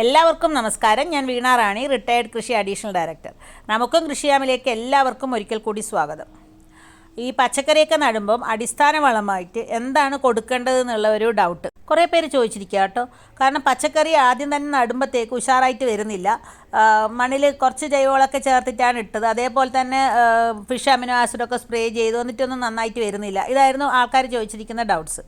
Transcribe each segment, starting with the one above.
എല്ലാവർക്കും നമസ്കാരം. ഞാൻ വീണ റാണി റിട്ടയർഡ് കൃഷി അഡീഷണൽ ഡയറക്ടർ നമുക്കും കൃഷിയാമിലേക്ക് എല്ലാവർക്കും ഒരിക്കൽ കൂടി സ്വാഗതം. ഈ പച്ചക്കറിയൊക്കെ നടുമ്പം അടിസ്ഥാന വളമായിട്ട് എന്താണ് കൊടുക്കേണ്ടത് എന്നുള്ള ഒരു ഡൗട്ട് കുറേ പേര് ചോദിച്ചിരിക്കുക കേട്ടോ. കാരണം പച്ചക്കറി ആദ്യം തന്നെ നടുമ്പോഴത്തേക്ക് ഉഷാറായിട്ട് വരുന്നില്ല. മണ്ണിൽ കുറച്ച് ജൈവവളമൊക്കെ ചേർത്തിട്ടാണ് ഇട്ടത്. അതേപോലെ തന്നെ ഫിഷ് അമിനോ ആസിഡൊക്കെ സ്പ്രേ ചെയ്തു എന്നിട്ടൊന്നും നന്നായിട്ട് വരുന്നില്ല. ഇതായിരുന്നു ആൾക്കാർ ചോദിച്ചിരിക്കുന്ന ഡൗട്ട്സ്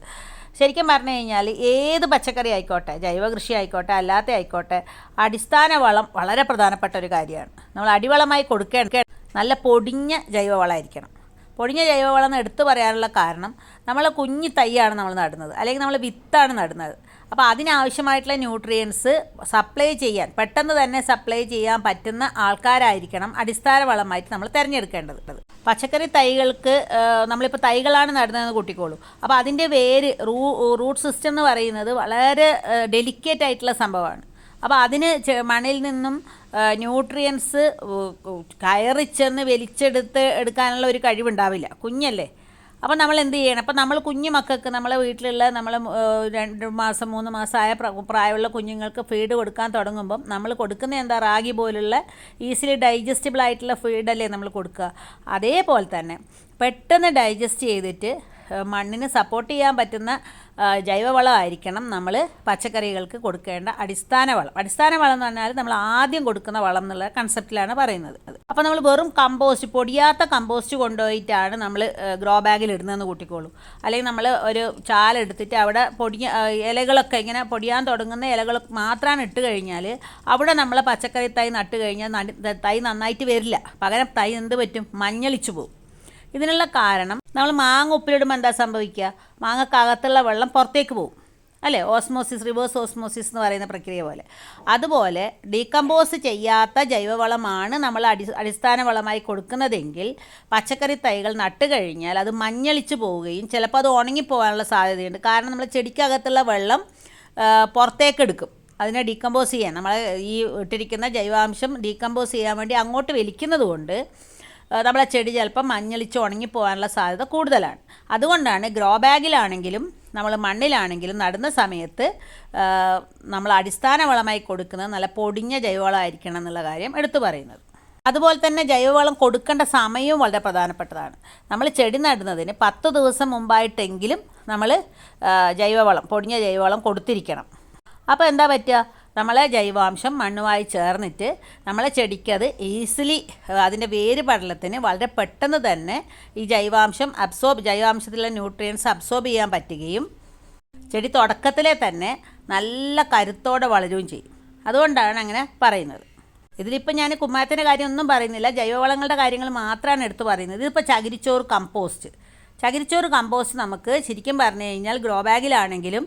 ശരിക്കും പറഞ്ഞു കഴിഞ്ഞാൽ ഏത് പച്ചക്കറി ആയിക്കോട്ടെ ജൈവ കൃഷി ആയിക്കോട്ടെ അല്ലാത്ത ആയിക്കോട്ടെ അടിസ്ഥാന വളം വളരെ പ്രധാനപ്പെട്ട ഒരു കാര്യമാണ്. നമ്മൾ അടിവളമായി കൊടുക്കേണ്ട നല്ല പൊടിഞ്ഞ ജൈവവളമായിരിക്കണം. പൊടിഞ്ഞ ജൈവവളം എന്ന് എടുത്തു പറയാനുള്ള കാരണം നമ്മൾ കുഞ്ഞി തൈയാണ് നമ്മൾ നടുന്നത് അല്ലെങ്കിൽ നമ്മൾ വിത്താണ് നടുന്നത്. അപ്പോൾ അതിനാവശ്യമായിട്ടുള്ള ന്യൂട്രിയൻസ് സപ്ലൈ ചെയ്യാൻ പെട്ടെന്ന് തന്നെ സപ്ലൈ ചെയ്യാൻ പറ്റുന്ന ആൾക്കാരായിരിക്കണം അടിസ്ഥാന വളമായിട്ട് നമ്മൾ തിരഞ്ഞെടുക്കേണ്ടത്. പച്ചക്കറി തൈകൾക്ക് നമ്മളിപ്പോൾ തൈകളാണ് നടുന്നതെന്ന് കൂട്ടിക്കോളൂ. അപ്പോൾ അതിന്റെ വേര് റൂ റൂട്ട് സിസ്റ്റം എന്ന് പറയുന്നത് വളരെ ഡെലിക്കേറ്റ് ആയിട്ടുള്ള സംഭവമാണ്. അപ്പോൾ അതിന് മണ്ണിൽ നിന്നും ന്യൂട്രിയൻസ് കയറിച്ചെന്ന് വലിച്ചെടുത്ത് എടുക്കാനുള്ള ഒരു കഴിവുണ്ടാവില്ല. കുഞ്ഞല്ലേ? അപ്പോൾ നമ്മൾ എന്ത് ചെയ്യണം? അപ്പം നമ്മൾ കുഞ്ഞു മക്കൾക്ക് നമ്മളെ വീട്ടിലുള്ള നമ്മൾ രണ്ട് മാസം മൂന്ന് മാസമായ പ്രായമുള്ള കുഞ്ഞുങ്ങൾക്ക് ഫീഡ് കൊടുക്കാൻ തുടങ്ങുമ്പം നമ്മൾ കൊടുക്കുന്ന എന്താ റാഗി പോലുള്ള ഈസിലി ഡൈജസ്റ്റബിൾ ആയിട്ടുള്ള ഫീഡല്ലേ നമ്മൾ കൊടുക്കുക. അതേപോലെ തന്നെ പെട്ടെന്ന് ഡൈജസ്റ്റ് ചെയ്തിട്ട് മണ്ണിന് സപ്പോർട്ട് ചെയ്യാൻ പറ്റുന്ന ജൈവവളമായിരിക്കണം നമ്മൾ പച്ചക്കറികൾക്ക് കൊടുക്കേണ്ട അടിസ്ഥാന വളം. അടിസ്ഥാന വളം എന്ന് പറഞ്ഞാൽ നമ്മൾ ആദ്യം കൊടുക്കുന്ന വളം എന്നുള്ള കൺസെപ്റ്റിലാണ് പറയുന്നത് അപ്പോൾ നമ്മൾ വെറും കമ്പോസ്റ്റ് പൊടിയാത്ത കമ്പോസ്റ്റ് കൊണ്ടുപോയിട്ടാണ് നമ്മൾ ഗ്രോ ബാഗിൽ ഇടുന്നതെന്ന് കൂട്ടിക്കോളൂ. അല്ലെങ്കിൽ നമ്മൾ ഒരു ചാലെടുത്തിട്ട് അവിടെ പൊടിയ ഇലകളൊക്കെ ഇങ്ങനെ പൊടിയാൻ തുടങ്ങുന്ന ഇലകൾ മാത്രമാണ് ഇട്ട് കഴിഞ്ഞാൽ അവിടെ നമ്മൾ പച്ചക്കറി തൈ നട്ട് കഴിഞ്ഞാൽ തൈ നന്നായിട്ട് വരില്ല. പകരം തൈ എന്ത് പറ്റും? മഞ്ഞളിച്ചു പോകും ഇതിനുള്ള കാരണം നമ്മൾ മാങ്ങ ഉപ്പിലിടുമ്പോൾ എന്താ സംഭവിക്കുക? മാങ്ങക്കകത്തുള്ള വെള്ളം പുറത്തേക്ക് പോകും അല്ലേ? ഓസ്മോസിസ് റിവേഴ്സ് ഓസ്മോസിസ് എന്ന് പറയുന്ന പ്രക്രിയ പോലെ. അതുപോലെ ഡീകമ്പോസ് ചെയ്യാത്ത ജൈവവളമാണ് നമ്മൾ അടി അടിസ്ഥാന വളമായി കൊടുക്കുന്നതെങ്കിൽ പച്ചക്കറി തൈകൾ നട്ട് കഴിഞ്ഞാൽ അത് മഞ്ഞളിച്ച് പോവുകയും ചിലപ്പോൾ അത് ഉണങ്ങിപ്പോകാനുള്ള സാധ്യതയുണ്ട്. കാരണം നമ്മൾ ചെടിക്കകത്തുള്ള വെള്ളം പുറത്തേക്ക് എടുക്കും. അതിനെ ഡീകമ്പോസ് ചെയ്യാൻ. നമ്മൾ ഈ ഇട്ടിരിക്കുന്ന ജൈവാംശം ഡീകമ്പോസ് ചെയ്യാൻ വേണ്ടി അങ്ങോട്ട് വലിക്കുന്നത് കൊണ്ട് നമ്മളെ ചെടി ചിലപ്പം മഞ്ഞളിച്ച് ഉണങ്ങി ഉണങ്ങിപ്പോകാനുള്ള സാധ്യത കൂടുതലാണ്. അതുകൊണ്ടാണ് ഗ്രോ ബാഗിലാണെങ്കിലും നമ്മൾ മണ്ണിലാണെങ്കിലും നടുന്ന സമയത്ത് നമ്മൾ അടിസ്ഥാന വളമായി കൊടുക്കുന്നത് നല്ല പൊടിഞ്ഞ ജൈവവളമായിരിക്കണം എന്നുള്ള കാര്യം എടുത്തു പറയുന്നത്. അതുപോലെ തന്നെ ജൈവവളം കൊടുക്കേണ്ട സമയവും വളരെ പ്രധാനപ്പെട്ടതാണ്. നമ്മൾ ചെടി നടുന്നതിന് പത്ത് ദിവസം മുമ്പായിട്ടെങ്കിലും നമ്മൾ ജൈവവളം പൊടിഞ്ഞ ജൈവവളം കൊടുത്തിരിക്കണം. അപ്പോൾ എന്താ പറ്റുക? നമ്മളെ ജൈവാംശം മണ്ണുമായി ചേർന്നിട്ട് നമ്മളെ ചെടിക്കത് ഈസിലി അതിന്റെ വേര് പടലത്തിന് വളരെ പെട്ടെന്ന് തന്നെ ഈ ജൈവാംശം അബ്സോർബ് ജൈവാംശത്തിലെ ന്യൂട്രിയൻസ് അബ്സോർബ് ചെയ്യാൻ പറ്റുകയും ചെടി തുടക്കത്തിലെ തന്നെ നല്ല കരുത്തോടെ വളരുകയും ചെയ്യും. അതുകൊണ്ടാണ് അങ്ങനെ പറയുന്നത്. ഇതിലിപ്പോൾ ഞാൻ കുമ്മായത്തിന്റെ കാര്യമൊന്നും പറയുന്നില്ല. ജൈവവളങ്ങളുടെ കാര്യങ്ങൾ മാത്രമാണ് എടുത്തു പറയുന്നത്. ഇതിപ്പോൾ ചകിരിച്ചോറ് കമ്പോസ്റ്റ്. ചകിരിച്ചോറ് കമ്പോസ്റ്റ് നമുക്ക് ശരിക്കും പറഞ്ഞു കഴിഞ്ഞാൽ ഗ്രോ ബാഗിലാണെങ്കിലും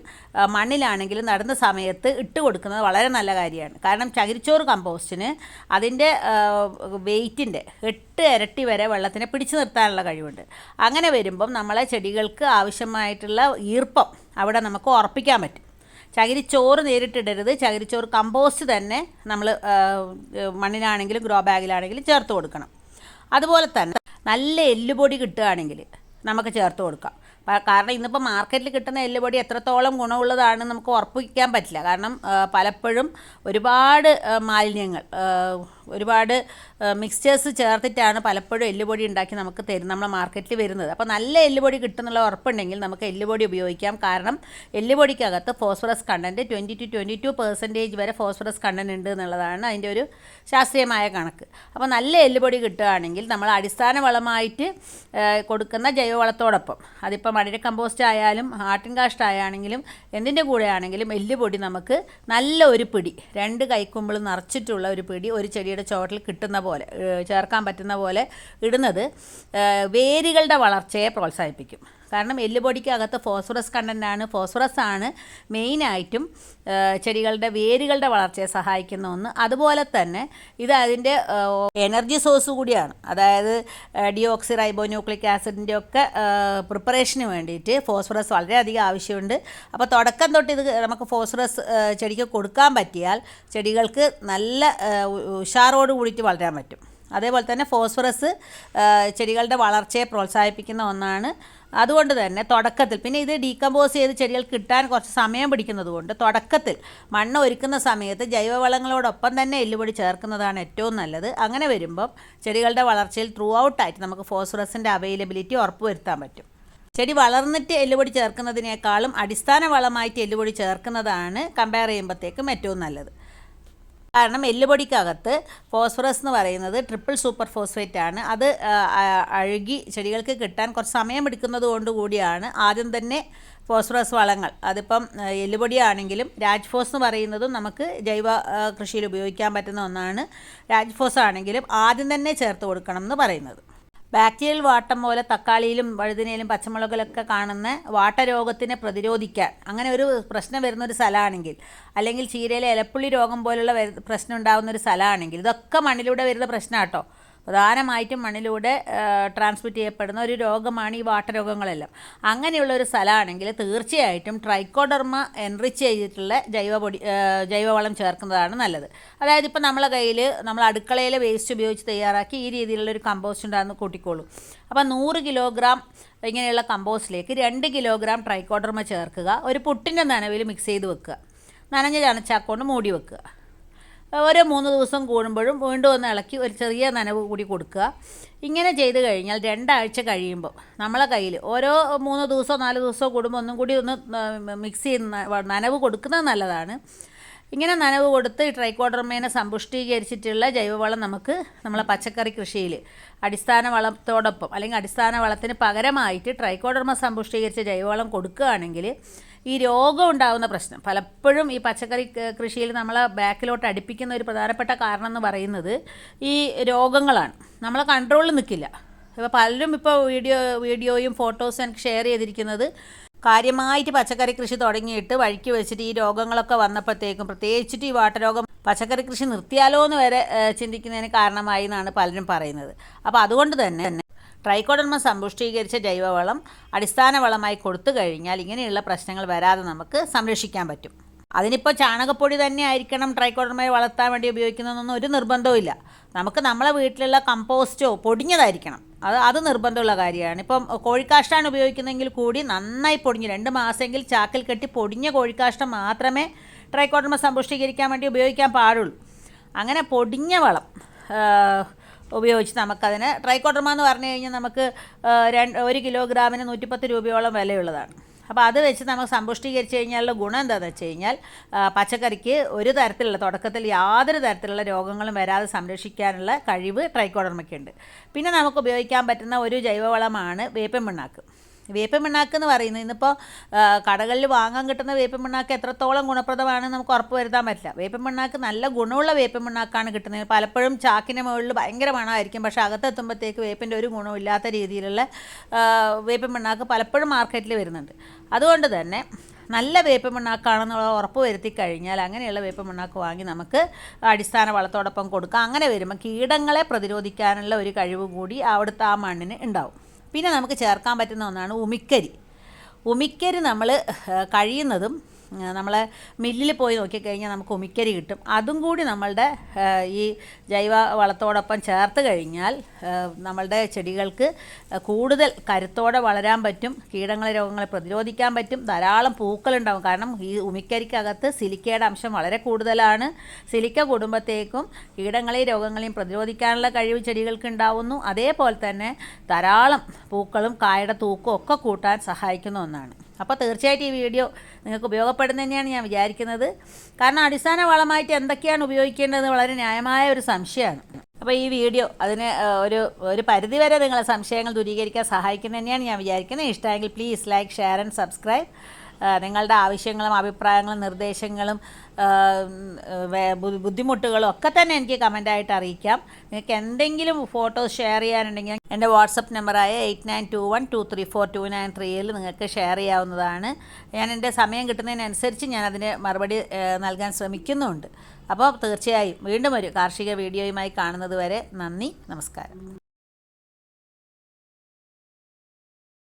മണ്ണിലാണെങ്കിലും നടുന്ന സമയത്ത് ഇട്ട് കൊടുക്കുന്നത് വളരെ നല്ല കാര്യമാണ്. കാരണം ചകിരിച്ചോറ് കമ്പോസ്റ്റിന് അതിന്റെ വെയിറ്റിന്റെ എട്ട് ഇരട്ടി വരെ വെള്ളത്തിനെ പിടിച്ചു നിർത്താനുള്ള കഴിവുണ്ട്. അങ്ങനെ വരുമ്പം നമ്മളെ ചെടികൾക്ക് ആവശ്യമായിട്ടുള്ള ഈർപ്പം അവിടെ നമുക്ക് ഉറപ്പിക്കാൻ പറ്റും. ചകിരിച്ചോറ് നേരിട്ടിടരുത്. ചകിരിച്ചോറ് കമ്പോസ്റ്റ് തന്നെ നമ്മൾ മണ്ണിലാണെങ്കിലും ഗ്രോ ബാഗിലാണെങ്കിലും ചേർത്ത് കൊടുക്കണം. അതുപോലെ തന്നെ നല്ല എല്ലുപൊടി കിട്ടുകയാണെങ്കിൽ നമുക്ക് ചേർത്ത് കൊടുക്കാം. കാരണം ഇന്നിപ്പോൾ മാർക്കറ്റിൽ കിട്ടുന്ന എല്ലുപൊടി എത്രത്തോളം ഗുണമുള്ളതാണെന്ന് നമുക്ക് ഉറപ്പിക്കാൻ പറ്റില്ല. കാരണം പലപ്പോഴും ഒരുപാട് മാലിന്യങ്ങൾ ഒരുപാട് മിക്സ്ചേഴ്സ് ചേർത്തിട്ടാണ് പലപ്പോഴും എല്ലുപൊടി ഉണ്ടാക്കി നമുക്ക് തരും നമ്മളെ മാർക്കറ്റിൽ വരുന്നത്. അപ്പോൾ നല്ല എല്ലുപൊടി കിട്ടുന്നുള്ള ഉറപ്പുണ്ടെങ്കിൽ നമുക്ക് എല്ലുപൊടി ഉപയോഗിക്കാം. കാരണം എല്ലുപൊടിക്കകത്ത് phosphorus content twenty two twenty two percentage വരെ ഫോസ്ഫറസ് കണ്ടന്റ് ഉണ്ട് എന്നുള്ളതാണ് അതിന്റെ ഒരു ശാസ്ത്രീയമായ കണക്ക്. അപ്പോൾ നല്ല എല്ലുപൊടി കിട്ടുകയാണെങ്കിൽ നമ്മൾ അടിസ്ഥാന വളമായിട്ട് കൊടുക്കുന്ന ജൈവവളത്തോടൊപ്പം അതിപ്പോൾ മടിര കമ്പോസ്റ്റ് ആയാലും ആട്ടിൻ കാസ്റ്റ് ആയാണെങ്കിലും എന്തിന്റെ കൂടെ ആണെങ്കിലും എല്ലുപൊടി നമുക്ക് നല്ല ഒരു പിടി രണ്ട് കൈക്കുമ്പിൾ നിറച്ചിട്ടുള്ള ഒരു പിടി ഒരു ചെടിയുടെ ചോട്ടിൽ കിട്ടുന്ന പോലെ ചേർക്കാൻ പറ്റുന്ന പോലെ ഇടുന്നത് വേരുകളുടെ വളർച്ചയെ പ്രോത്സാഹിപ്പിക്കും. കാരണം എല്ലുപൊടിക്കകത്ത് ഫോസ്ഫറസ് കണ്ടന്റാണ് ഫോസ്ഫറസ് ആണ് മെയിനായിട്ടും ചെടികളുടെ വേരുകളുടെ വളർച്ചയെ സഹായിക്കുന്ന ഒന്ന്. അതുപോലെ തന്നെ ഇത് അതിന്റെ എനർജി സോഴ്സ് കൂടിയാണ്. അതായത് ഡിയോക്സി റൈബോന്യൂക്ലിക് ആസിഡിന്റെ ഒക്കെ പ്രിപ്പറേഷന് വേണ്ടിയിട്ട് ഫോസ്ഫറസ് വളരെയധികം ആവശ്യമുണ്ട്. അപ്പോൾ തുടക്കം തൊട്ട് ഇത് നമുക്ക് ഫോസ്ഫറസ് ചെടിക്ക് കൊടുക്കാൻ പറ്റിയാൽ ചെടികൾക്ക് നല്ല ഉഷാറോട് കൂടിയിട്ട് വളരാൻ പറ്റും. അതേപോലെ തന്നെ ഫോസ്ഫറസ് ചെടികളുടെ വളർച്ചയെ പ്രോത്സാഹിപ്പിക്കുന്ന ഒന്നാണ്. അതുകൊണ്ട് തന്നെ തുടക്കത്തിൽ പിന്നെ ഇത് ഡീകമ്പോസ് ചെയ്ത് ചെടികൾ കിട്ടാൻ കുറച്ച് സമയം പിടിക്കുന്നത് കൊണ്ട് തുടക്കത്തിൽ മണ്ണ് ഒരുക്കുന്ന സമയത്ത് ജൈവവളങ്ങളോടൊപ്പം തന്നെ എല്ലുപൊടി ചേർക്കുന്നതാണ് ഏറ്റവും നല്ലത്. അങ്ങനെ വരുമ്പം ചെടികളുടെ വളർച്ചയിൽ ത്രൂ ഔട്ടായിട്ട് നമുക്ക് ഫോസ്ഫറസിന്റെ അവൈലബിലിറ്റി ഉറപ്പുവരുത്താൻ പറ്റും. ചെടി വളർന്നിട്ട് എല്ലുപൊടി ചേർക്കുന്നതിനേക്കാളും അടിസ്ഥാന വളമായിട്ട് എല്ലുപൊടി ചേർക്കുന്നതാണ് കമ്പയർ ചെയ്യുമ്പോഴത്തേക്കും ഏറ്റവും നല്ലത്. കാരണം എല്ലുപൊടിക്കകത്ത് ഫോസ്ഫറസ് എന്ന് പറയുന്നത് ട്രിപ്പിൾ സൂപ്പർ ഫോസ്ഫേറ്റ് ആണ്. അത് അഴുകി ചെടികൾക്ക് കിട്ടാൻ കുറച്ച് സമയം എടുക്കുന്നത് കൊണ്ട് കൂടിയാണ് ആദ്യം തന്നെ ഫോസ്ഫറസ് വളങ്ങൾ. അതിപ്പം എല്ലുപൊടിയാണെങ്കിലും രാജ്ഫോസ് എന്ന് പറയുന്നതും നമുക്ക് ജൈവ കൃഷിയിൽ ഉപയോഗിക്കാൻ പറ്റുന്ന ഒന്നാണ്. രാജ്ഫോസ് ആണെങ്കിലും ആദ്യം തന്നെ ചേർത്ത് കൊടുക്കണം എന്ന് പറയുന്നത്. ബാക്ടീരിയൽ വാട്ടം പോലെ തക്കാളിയിലും വഴുതിനയിലും പച്ചമുളകിലൊക്കെ കാണുന്ന വാട്ടരോഗത്തിനെ പ്രതിരോധിക്കാൻ. അങ്ങനെ ഒരു പ്രശ്നം വരുന്ന ഒരു സ്ഥലമാണെങ്കിൽ അല്ലെങ്കിൽ ചീരയിലെ ഇലപ്പുള്ളി രോഗം പോലുള്ള പ്രശ്നം ഉണ്ടാകുന്ന ഒരു സ്ഥലമാണെങ്കിൽ ഇതൊക്കെ മണ്ണിലൂടെ വരുന്ന പ്രശ്നമാട്ടോ. പ്രധാനമായിട്ടും മണ്ണിലൂടെ ട്രാൻസ്മിറ്റ് ചെയ്യപ്പെടുന്ന ഒരു രോഗമാണ് ഈ വാട്ടരോഗങ്ങളെല്ലാം. അങ്ങനെയുള്ള ഒരു സ്ഥലമാണെങ്കിൽ തീർച്ചയായിട്ടും ട്രൈക്കോഡർമ എൻറിച്ച് ചെയ്തിട്ടുള്ള ജൈവപൊടി ജൈവവളം ചേർക്കുന്നതാണ് നല്ലത്. അതായത് ഇപ്പോൾ നമ്മളെ കയ്യിൽ നമ്മൾ അടുക്കളയിലെ വേസ്റ്റ് ഉപയോഗിച്ച് തയ്യാറാക്കി ഈ രീതിയിലുള്ള ഒരു കമ്പോസ്റ്റ് ഉണ്ടാകുന്ന കൂട്ടിക്കോളൂ. അപ്പോൾ നൂറ് കിലോഗ്രാം ഇങ്ങനെയുള്ള കമ്പോസ്റ്റിലേക്ക് രണ്ട് കിലോഗ്രാം ട്രൈക്കോഡർമ ചേർക്കുക. ഒരു പുട്ടിന്റെ നനവിൽ മിക്സ് ചെയ്ത് വെക്കുക. നനഞ്ഞ ചണച്ചാക്കൊണ്ട് മൂടി വെക്കുക. ഓരോ മൂന്ന് ദിവസം കൂടുമ്പോഴും വീണ്ടും ഒന്ന് ഇളക്കി ഒരു ചെറിയ നനവ് കൂടി കൊടുക്കുക. ഇങ്ങനെ ചെയ്ത് കഴിഞ്ഞാൽ രണ്ടാഴ്ച കഴിയുമ്പോൾ നമ്മളെ കയ്യിൽ ഓരോ മൂന്ന് ദിവസമോ നാല് ദിവസമോ കൂടുമ്പോൾ ഒന്നും കൂടി ഒന്ന് മിക്സ് ചെയ്ത് നനവ് കൊടുക്കുന്നത് നല്ലതാണ്. ഇങ്ങനെ നനവ് കൊടുത്ത് ട്രൈക്കോഡർമേനെ സമ്പുഷ്ടീകരിച്ചിട്ടുള്ള ജൈവവളം നമുക്ക് നമ്മളെ പച്ചക്കറി കൃഷിയിൽ അടിസ്ഥാന വളത്തോടൊപ്പം അല്ലെങ്കിൽ അടിസ്ഥാന വളത്തിന് പകരമായിട്ട് ട്രൈക്കോഡർമ സമ്പുഷ്ടീകരിച്ച ജൈവവളം കൊടുക്കുകയാണെങ്കിൽ ഈ രോഗം ഉണ്ടാകുന്ന പ്രശ്നം. പലപ്പോഴും ഈ പച്ചക്കറി കൃഷിയിൽ നമ്മളെ ബാക്കിലോട്ട് അടുപ്പിക്കുന്ന ഒരു പ്രധാനപ്പെട്ട കാരണം എന്ന് പറയുന്നത് ഈ രോഗങ്ങളാണ്. നമ്മളെ കൺട്രോളിൽ നിൽക്കില്ല ഇപ്പോൾ പലരും ഇപ്പോൾ വീഡിയോ വീഡിയോയും ഫോട്ടോസും എനിക്ക് ഷെയർ ചെയ്തിരിക്കുന്നത് കാര്യമായിട്ട് പച്ചക്കറി കൃഷി തുടങ്ങിയിട്ട് വഴിക്ക് വെച്ചിട്ട് ഈ രോഗങ്ങളൊക്കെ വന്നപ്പോഴത്തേക്കും പ്രത്യേകിച്ചിട്ട് ഈ വാട്ടരോഗം പച്ചക്കറി കൃഷി നിർത്തിയാലോ എന്ന് വരെ ചിന്തിക്കുന്നതിന് കാരണമായി എന്നാണ് പലരും പറയുന്നത്. അപ്പോൾ അതുകൊണ്ട് തന്നെ ട്രൈക്കോഡർമ സമ്പുഷ്ടീകരിച്ച ജൈവവളം അടിസ്ഥാന വളമായി കൊടുത്തു കഴിഞ്ഞാൽ ഇങ്ങനെയുള്ള പ്രശ്നങ്ങൾ വരാതെ നമുക്ക് സംരക്ഷിക്കാൻ പറ്റും. അതിനിപ്പോൾ ചാണകപ്പൊടി തന്നെ ആയിരിക്കണം ട്രൈക്കോഡർമയെ വളർത്താൻ വേണ്ടി ഉപയോഗിക്കുന്നതെന്നൊന്നും ഒരു നിർബന്ധവും നമുക്ക് നമ്മളെ വീട്ടിലുള്ള കമ്പോസ്റ്റോ പൊടിഞ്ഞതായിരിക്കണം. അത് അത് നിർബന്ധമുള്ള കാര്യമാണ്. ഇപ്പം കോഴിക്കാഷ്ടാണ് ഉപയോഗിക്കുന്നതെങ്കിൽ കൂടി നന്നായി പൊടിഞ്ഞ് രണ്ട് മാസമെങ്കിൽ ചാക്കിൽ കെട്ടി പൊടിഞ്ഞ കോഴിക്കാഷ്ടം മാത്രമേ ട്രൈക്കോഡർമ സമ്പുഷ്ടീകരിക്കാൻ വേണ്ടി ഉപയോഗിക്കാൻ പാടുള്ളൂ. അങ്ങനെ പൊടിഞ്ഞ വളം ഉപയോഗിച്ച് നമുക്കതിന് ട്രൈക്കോട്ടർമ എന്ന് പറഞ്ഞു കഴിഞ്ഞാൽ നമുക്ക് രണ്ട് ഒരു കിലോഗ്രാമിന് നൂറ്റിപ്പത്ത് രൂപയോളം വിലയുള്ളതാണ്. അപ്പോൾ അത് വെച്ച് നമുക്ക് സമ്പുഷ്ടീകരിച്ച് കഴിഞ്ഞാലുള്ള ഗുണം എന്താണെന്ന് വെച്ച് കഴിഞ്ഞാൽ പച്ചക്കറിക്ക് ഒരു തരത്തിലുള്ള തുടക്കത്തിൽ യാതൊരു തരത്തിലുള്ള രോഗങ്ങളും വരാതെ സംരക്ഷിക്കാനുള്ള കഴിവ് ട്രൈക്കോഡർമയ്ക്കുണ്ട് പിന്നെ നമുക്ക് ഉപയോഗിക്കാൻ പറ്റുന്ന ഒരു ജൈവവളമാണ് വേപ്പൻ പിണ്ണാക്ക് വേപ്പൻ പിണ്ണാക്ക് എന്ന് പറയുന്നത് ഇന്നിപ്പോൾ കടകളിൽ വാങ്ങാൻ കിട്ടുന്ന വേപ്പ പിണ്ണാക്ക് എത്രത്തോളം ഗുണപ്രദമാണെന്ന് നമുക്ക് ഉറപ്പ് വരുത്താൻ പറ്റില്ല. വേപ്പ പിണ്ണാക്ക് നല്ല ഗുണമുള്ള വേപ്പ പിണ്ണാക്കാണ് കിട്ടുന്നത്. പലപ്പോഴും ചാക്കിന്റെ മുകളിൽ ഭയങ്കര മണമായിരിക്കും. പക്ഷേ അകത്തെത്തുമ്പോഴത്തേക്ക് വേപ്പിന്റെ ഒരു ഗുണമില്ലാത്ത രീതിയിലുള്ള വേപ്പ മിണ്ണാക്ക് പലപ്പോഴും മാർക്കറ്റിൽ വരുന്നുണ്ട്. അതുകൊണ്ട് തന്നെ നല്ല വേപ്പ് മിണ്ണാക്കാണെന്നുള്ള ഉറപ്പ് വരുത്തി കഴിഞ്ഞാൽ അങ്ങനെയുള്ള വേപ്പ് മിണ്ണാക്ക് വാങ്ങി നമുക്ക് അടിസ്ഥാന വളത്തോടൊപ്പം കൊടുക്കാം. അങ്ങനെ വരുമ്പോൾ കീടങ്ങളെ പ്രതിരോധിക്കാനുള്ള ഒരു കഴിവ് കൂടി അവിടുത്തെ ആ മണ്ണിന് ഉണ്ടാവും. പിന്നെ നമുക്ക് ചേർക്കാൻ പറ്റുന്ന ഒന്നാണ് ഉമിക്കരി. ഉമിക്കരി നമ്മൾ കഴിയുന്നതും ആ, നമ്മളെ മില്ലിൽ പോയി നോക്കിക്കഴിഞ്ഞാൽ നമുക്ക് ഉമിക്കരി കിട്ടും. അതും കൂടി നമ്മളുടെ ഈ ജൈവ വളത്തോടൊപ്പം ചേർത്ത് കഴിഞ്ഞാൽ നമ്മളുടെ ചെടികൾക്ക് കൂടുതൽ കരുത്തോടെ വളരാൻ പറ്റും കീടങ്ങളെ രോഗങ്ങളെ പ്രതിരോധിക്കാൻ പറ്റും ധാരാളം പൂക്കളുണ്ടാവും. കാരണം ഈ ഉമിക്കരിക്കകത്ത് സിലിക്കയുടെ അംശം വളരെ കൂടുതലാണ്. സിലിക്ക കൂടുമ്പോഴത്തേക്കും കീടങ്ങളെയും രോഗങ്ങളെയും പ്രതിരോധിക്കാനുള്ള കഴിവ് ചെടികൾക്ക് ഉണ്ടാവുന്നു. അതേപോലെ തന്നെ ധാരാളം പൂക്കളും കായയുടെ തൂക്കും ഒക്കെ കൂട്ടാൻ സഹായിക്കുന്ന ഒന്നാണ്. അപ്പോൾ തീർച്ചയായിട്ടും ഈ വീഡിയോ നിങ്ങൾക്ക് ഉപയോഗപ്പെടുന്ന തന്നെയാണ് ഞാൻ വിചാരിക്കുന്നത്. കാരണം അടിസ്ഥാന വളമായിട്ട് എന്തൊക്കെയാണ് ഉപയോഗിക്കേണ്ടത് വളരെ ന്യായമായ ഒരു സംശയമാണ്. അപ്പോൾ ഈ വീഡിയോ അതിന് ഒരു ഒരു പരിധിവരെ നിങ്ങളെ സംശയങ്ങൾ ദൂരീകരിക്കാൻ സഹായിക്കുന്നതന്നെയാണ് ഞാൻ വിചാരിക്കുന്നത്. ഇഷ്ടമെങ്കിൽ please like share and subscribe നിങ്ങളുടെ ആവശ്യങ്ങളും അഭിപ്രായങ്ങളും നിർദ്ദേശങ്ങളും ബുദ്ധിമുട്ടുകളും ഒക്കെ തന്നെ എനിക്ക് കമന്റായിട്ട് അറിയിക്കാം. നിങ്ങൾക്ക് എന്തെങ്കിലും ഫോട്ടോസ് ഷെയർ ചെയ്യാനുണ്ടെങ്കിൽ എന്റെ വാട്സപ്പ് നമ്പറായ eight nine two one two three four two nine ത്രീയിൽ നിങ്ങൾക്ക് ഷെയർ ചെയ്യാവുന്നതാണ്. ഞാൻ എന്റെ സമയം കിട്ടുന്നതിനനുസരിച്ച് ഞാൻ അതിന് മറുപടി നൽകാൻ ശ്രമിക്കുന്നുമുണ്ട് അപ്പോൾ തീർച്ചയായും വീണ്ടും ഒരു കാർഷിക വീഡിയോയുമായി കാണുന്നത് വരെ നന്ദി നമസ്കാരം.